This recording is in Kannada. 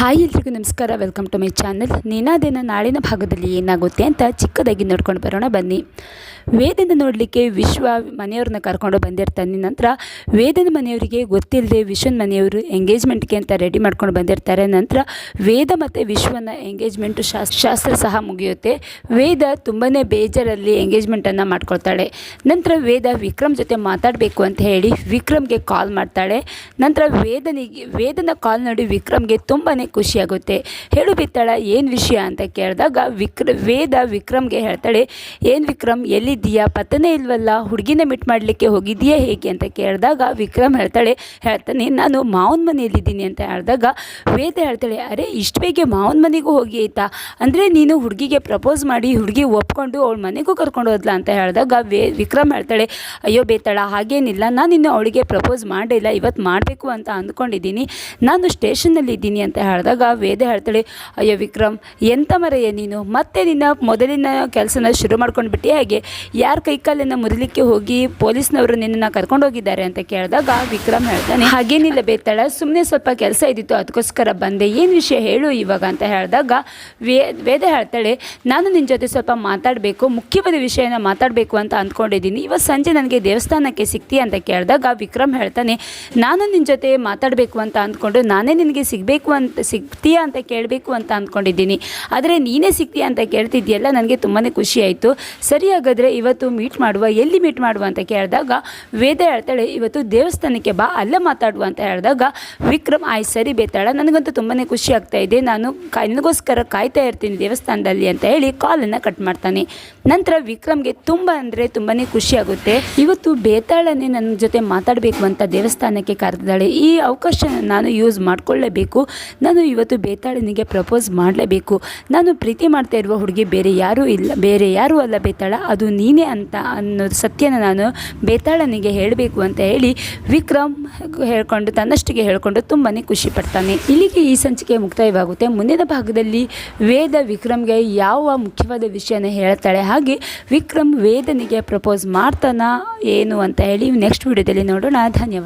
ಹಾಯ್ ಎಲ್ರಿಗೂ ನಮಸ್ಕಾರ. ವೆಲ್ಕಮ್ ಟು ಮೈ ಚಾನಲ್ ನೀನಾದೇನ ನಾಳಿನ ಭಾಗದಲ್ಲಿ ಏನಾಗುತ್ತೆ ಅಂತ ಚಿಕ್ಕದಾಗಿ ನೋಡ್ಕೊಂಡು ಬರೋಣ ಬನ್ನಿ. ವೇದನ ನೋಡಲಿಕ್ಕೆ ವಿಶ್ವ ಮನೆಯವ್ರನ್ನ ಕರ್ಕೊಂಡು ಬಂದಿರ್ತಾನೆ. ನಂತರ ವೇದನ ಮನೆಯವರಿಗೆ ಗೊತ್ತಿಲ್ಲದೆ ವಿಶ್ವನ ಮನೆಯವರು ಎಂಗೇಜ್ಮೆಂಟ್ಗೆ ಅಂತ ರೆಡಿ ಮಾಡ್ಕೊಂಡು ಬಂದಿರ್ತಾರೆ. ನಂತರ ವೇದ ಮತ್ತು ವಿಶ್ವನ ಎಂಗೇಜ್ಮೆಂಟು ಶಾಸ್, ಶಾಸ್ತ್ರ ಸಹ ಮುಗಿಯುತ್ತೆ. ವೇದ ತುಂಬಾ ಬೇಜಾರಲ್ಲಿ ಎಂಗೇಜ್ಮೆಂಟನ್ನು ಮಾಡ್ಕೊಳ್ತಾಳೆ. ನಂತರ ವೇದ ವಿಕ್ರಮ್ ಜೊತೆ ಮಾತಾಡಬೇಕು ಅಂತ ಹೇಳಿ ವಿಕ್ರಮ್ಗೆ ಕಾಲ್ ಮಾಡ್ತಾಳೆ. ನಂತರ ವೇದನಿಗೆ, ವೇದನ ಕಾಲ್ ನೋಡಿ ವಿಕ್ರಮ್ಗೆ ತುಂಬಾ ಖುಷಿಯಾಗುತ್ತೆ. ಹೇಳು ಬಿತ್ತಾಳ ಏನು ವಿಷಯ? ಅಂತ ಕೇಳಿದಾಗ ವಿಕ್ರ, ವೇದ ವಿಕ್ರಮ್ಗೆ ಹೇಳ್ತಾಳೆ, ಏನು ವಿಕ್ರಮ್, ಎಲ್ಲಿದ್ದೀಯಾ? ಪತ್ತನೇ ಇಲ್ವಲ್ಲ? ಹುಡುಗಿನ ಮಿಟ್ ಮಾಡಲಿಕ್ಕೆ ಹೋಗಿದ್ದೀಯಾ ಹೇಗೆ? ಅಂತ ಕೇಳಿದಾಗ ವಿಕ್ರಮ್ ಹೇಳ್ತಾಳೆ, ಹೇಳ್ತಾನೆ, ನಾನು ಮಾವನ ಮನೆಯಲ್ಲಿದ್ದೀನಿ. ಅಂತ ಹೇಳಿದಾಗ ವೇದ ಹೇಳ್ತಾಳೆ, ಅರೆ, ಇಷ್ಟು ಬೇಗ ಮಾವನ ಮನೆಗೂ ಹೋಗಿ ಆಯ್ತಾ? ಅಂದರೆ ನೀನು ಹುಡುಗಿಗೆ ಪ್ರಪೋಸ್ ಮಾಡಿ ಹುಡುಗಿ ಒಪ್ಕೊಂಡು ಅವಳ ಮನೆಗೂ ಕರ್ಕೊಂಡು ಹೋದ್ಲಾ? ಅಂತ ಹೇಳಿದಾಗ ವೇ, ವಿಕ್ರಮ್ ಹೇಳ್ತಾಳೆ, ಅಯ್ಯೋ ಬೇತಾಳ, ಹಾಗೇನಿಲ್ಲ. ನಾನು ಇನ್ನು ಅವಳಿಗೆ ಪ್ರಪೋಸ್ ಮಾಡಿಲ್ಲ. ಇವತ್ತು ಮಾಡಬೇಕು ಅಂತ ಅಂದ್ಕೊಂಡಿದ್ದೀನಿ. ನಾನು ಸ್ಟೇಷನಲ್ಲಿ ಇದ್ದೀನಿ ಅಂತ ಹೇಳಿದಾಗ ವೇದ ಹೇಳ್ತಾಳೆ ಅಯ್ಯೋ ವಿಕ್ರಮ್ ಎಂಥ ಮರೆಯ ನೀನು? ಮತ್ತೆ ನಿನ್ನ ಮೊದಲಿನ ಕೆಲಸನ ಶುರು ಮಾಡ್ಕೊಂಡು ಬಿಟ್ಟು ಹಾಗೆ? ಯಾರ ಕೈಕಾಲನ್ನು ಮುರಿಲಿಕ್ಕೆ ಹೋಗಿ ಪೊಲೀಸ್ನವರು ನಿನ್ನನ್ನು ಕರ್ಕೊಂಡು ಹೋಗಿದ್ದಾರೆ? ಅಂತ ಕೇಳಿದಾಗ ವಿಕ್ರಮ್ ಹೇಳ್ತಾನೆ ಹಾಗೇನಿಲ್ಲ ಬೇತಾಳ ಸುಮ್ಮನೆ ಸ್ವಲ್ಪ ಕೆಲಸ ಇದ್ದಿತ್ತು ಅದಕ್ಕೋಸ್ಕರ ಬಂದೆ. ಏನು ವಿಷಯ ಹೇಳು ಇವಾಗ? ಅಂತ ಹೇಳಿದಾಗ, ವೇ, ವೇದ ಹೇಳ್ತಾಳೆ ನಾನು ನಿನ್ನ ಜೊತೆ ಸ್ವಲ್ಪ ಮಾತಾಡಬೇಕು, ಮುಖ್ಯವಾದ ವಿಷಯನ ಮಾತಾಡಬೇಕು ಅಂತ ಅಂದ್ಕೊಂಡಿದ್ದೀನಿ. ಇವತ್ತು ಸಂಜೆ ನನಗೆ ದೇವಸ್ಥಾನಕ್ಕೆ ಸಿಗ್ತೀಯ ಅಂತ ಕೇಳಿದಾಗ ವಿಕ್ರಮ್ ಹೇಳ್ತಾನೆ, ನಾನು ನಿನ್ನ ಜೊತೆ ಮಾತಾಡಬೇಕು ಅಂತ ಅಂದ್ಕೊಂಡು ನಾನೇ ನಿನಗೆ ಸಿಗಬೇಕು ಅಂತ ಸಿಗ್ತೀಯಾ ಅಂತ ಕೇಳಬೇಕು ಅಂತ ಅಂದ್ಕೊಂಡಿದ್ದೀನಿ. ಆದರೆ ನೀನೇ ಸಿಗ್ತೀಯಾ ಅಂತ ಕೇಳ್ತಿದ್ದೀಯಲ್ಲ, ನನಗೆ ತುಂಬಾ ಖುಷಿ ಆಯಿತು. ಸರಿ ಹಾಗಾದರೆ ಇವತ್ತು ಮೀಟ್ ಮಾಡುವ, ಎಲ್ಲಿ ಮೀಟ್ ಮಾಡುವ ಅಂತ ಕೇಳಿದಾಗ, ವೇದ ಹೇಳ್ತಾಳೆ, ಇವತ್ತು ದೇವಸ್ಥಾನಕ್ಕೆ ಬಾ, ಅಲ್ಲೇ ಮಾತಾಡುವ ಅಂತ ಹೇಳಿದಾಗ, ವಿಕ್ರಮ್, ಆಯ್ ಸರಿ ಬೇತಾಳ, ನನಗಂತೂ ತುಂಬಾ ಖುಷಿ ಆಗ್ತಾ ಇದೆ. ನಾನು ನನಗೋಸ್ಕರ ಕಾಯ್ತಾ ಇರ್ತೀನಿ ದೇವಸ್ಥಾನದಲ್ಲಿ ಅಂತ ಹೇಳಿ ಕಾಲನ್ನು ಕಟ್ ಮಾಡ್ತಾನೆ. ನಂತರ ವಿಕ್ರಮ್ಗೆ ತುಂಬ ಅಂದರೆ ತುಂಬಾ ಖುಷಿ ಆಗುತ್ತೆ. ಇವತ್ತು ಬೇತಾಳನೇ ನನ್ನ ಜೊತೆ ಮಾತಾಡಬೇಕು ಅಂತ ದೇವಸ್ಥಾನಕ್ಕೆ ಕರೆದಿದ್ದಾಳೆ. ಈ ಅವಕಾಶ ನಾನು ಯೂಸ್ ಮಾಡಿಕೊಳ್ಳೇಬೇಕು. ನಾನು ಇವತ್ತು ಬೇತಾಳನಿಗೆ ಪ್ರಪೋಸ್ ಮಾಡಲೇಬೇಕು. ನಾನು ಪ್ರೀತಿ ಮಾಡ್ತಾ ಇರುವ ಹುಡುಗಿ ಬೇರೆ ಯಾರೂ ಇಲ್ಲ, ಬೇರೆ ಯಾರೂ ಅಲ್ಲ ಬೇತಾಳ. ಅದು ನೀನೇ ಅಂತ ಅನ್ನೋದು ಸತ್ಯನ ನಾನು ಬೇತಾಳನಿಗೆ ಹೇಳಬೇಕು ಅಂತ ಹೇಳಿ ವಿಕ್ರಮ್ ಹೇಳ್ಕೊಂಡು ತನ್ನಷ್ಟಿಗೆ ಹೇಳಿಕೊಂಡು ತುಂಬಾ ಖುಷಿ ಪಡ್ತಾನೆ. ಇಲ್ಲಿಗೆ ಈ ಸಂಚಿಕೆ ಮುಕ್ತಾಯವಾಗುತ್ತೆ. ಮುಂದಿನ ಭಾಗದಲ್ಲಿ ವೇದ ವಿಕ್ರಮ್ಗೆ ಯಾವ ಮುಖ್ಯವಾದ ವಿಷಯನ ಹೇಳ್ತಾಳೆ ಹಾಗೆ ವಿಕ್ರಮ್ ವೇದನಿಗೆ ಪ್ರಪೋಸ್ ಮಾಡ್ತಾನ ಏನು ಅಂತ ಹೇಳಿ ನೆಕ್ಸ್ಟ್ ವಿಡಿಯೋದಲ್ಲಿ ನೋಡೋಣ. ಧನ್ಯವಾದ.